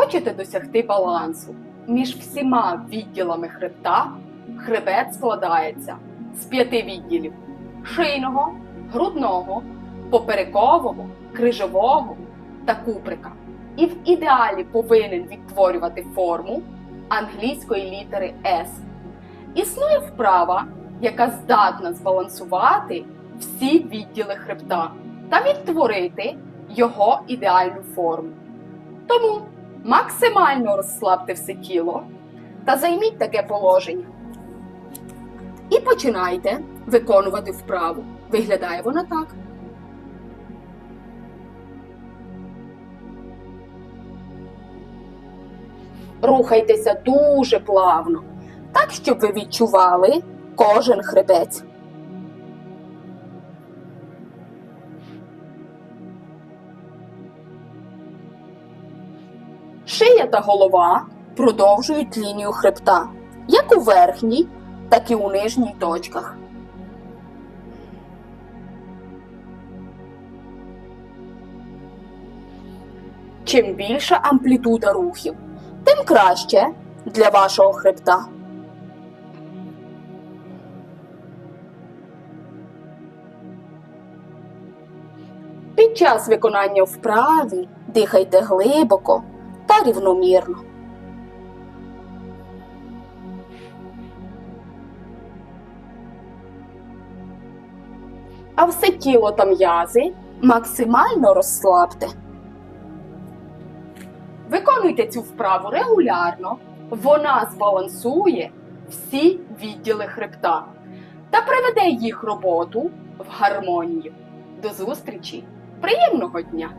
Хочете досягти балансу між всіма відділами хребта? Хребет складається з п'яти відділів: шийного, грудного, поперекового, крижового та куприка. І в ідеалі повинен відтворювати форму англійської літери S. Існує вправа, яка здатна збалансувати всі відділи хребта та відтворити його ідеальну форму. Тому максимально розслабте все тіло та займіть таке положення. І починайте виконувати вправу. Виглядає вона так. Рухайтеся дуже плавно, так, щоб ви відчували кожен хребець. Шия та голова продовжують лінію хребта, як у верхній, так і у нижній точках. Чим більша амплітуда рухів, тим краще для вашого хребта. Під час виконання вправи дихайте глибоко рівномірно. А все тіло та м'язи максимально розслабте. Виконуйте цю вправу регулярно. Вона збалансує всі відділи хребта та приведе їх роботу в гармонію. До зустрічі! Приємного дня!